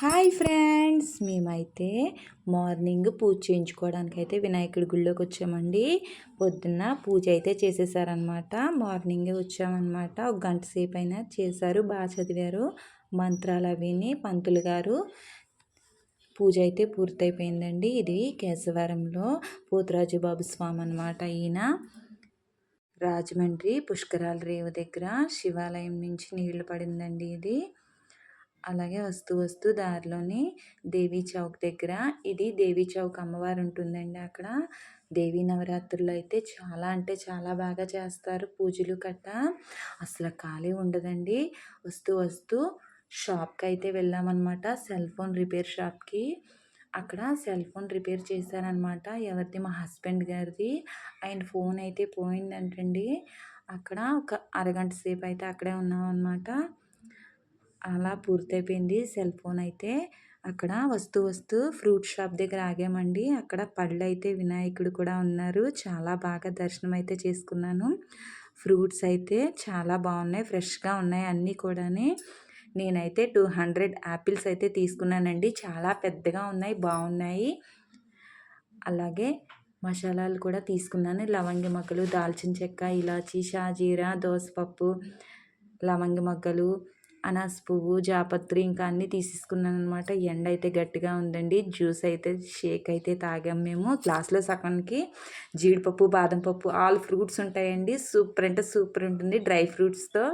Hi friends మేమైతే morning పూజ చేయించుకోవడానికి అయితే వినాయకుడి గుళ్ళోకి వచ్చామండి. పొద్దున్న పూజ అయితే చేసేసారనమాట మార్నింగే వచ్చామన్నమాట. ఒక గంట సేపు అయినా చేశారు బాగా చదివారు. మంత్రాలు అవిని పంతులు గారు. పూజ అయితే పూర్తయిపోయిందండి. ఇది కేశవరంలో పోతురాజు బాబు స్వామి అనమాట ఈయన. రాజమండ్రి పుష్కరాల రేవు దగ్గర శివాలయం నుంచి నీళ్ళు పడిందండి ఇది. అలాగే వస్తూ వస్తూ దారిలోని దేవీ చౌక్ దగ్గర ఇది దేవీ చౌక్ అమ్మవారు ఉంటుందండి అక్కడ. దేవీ నవరాత్రులు అయితే చాలా అంటే చాలా బాగా చేస్తారు పూజలు కట్ట. అసలు ఖాళీ ఉండదండి. వస్తూ వస్తూ షాప్కి అయితే వెళ్ళామన్నమాట సెల్ ఫోన్ రిపేర్ షాప్కి. అక్కడ సెల్ ఫోన్ రిపేర్ చేశారనమాట ఎవరిది? మా హస్బెండ్ గారిది. ఆయన ఫోన్ అయితే పోయిందంటండి. అక్కడ ఒక అరగంట సేపు అయితే అక్కడే ఉన్నాం అనమాట అలా పూర్తయిపోయింది సెల్ ఫోన్ అయితే. అక్కడ వస్తూ వస్తూ ఫ్రూట్ షాప్ దగ్గర ఆగామండి. అక్కడ పళ్ళు అయితే వినాయకుడు కూడా ఉన్నారు. చాలా బాగా దర్శనం అయితే చేసుకున్నాను. ఫ్రూట్స్ అయితే చాలా బాగున్నాయి. ఫ్రెష్గా ఉన్నాయి అన్నీ కూడానే. నేనైతే టూ హండ్రెడ్ యాపిల్స్ అయితే తీసుకున్నానండి. చాలా పెద్దగా ఉన్నాయి బాగున్నాయి. అలాగే మసాలాలు కూడా తీసుకున్నాను. లవంగి మొగ్గలు దాల్చిన చెక్క ఇలాచి షాజీరా దోసపప్పు లవంగి మొగ్గలు అనాస్ పువ్వు జాపత్రి ఇంకా అన్నీ తీసేసుకున్నాను అనమాట ఎండ అయితే గట్టిగా ఉందండి. జ్యూస్ అయితే షేక్ అయితే తాగాం మేము. గ్లాస్లో సగానికి జీడిపప్పు బాదం పప్పు ఆల్ ఫ్రూట్స్ ఉంటాయండి. సూపర్ అంటే సూపర్ ఉంటుంది. డ్రై ఫ్రూట్స్తో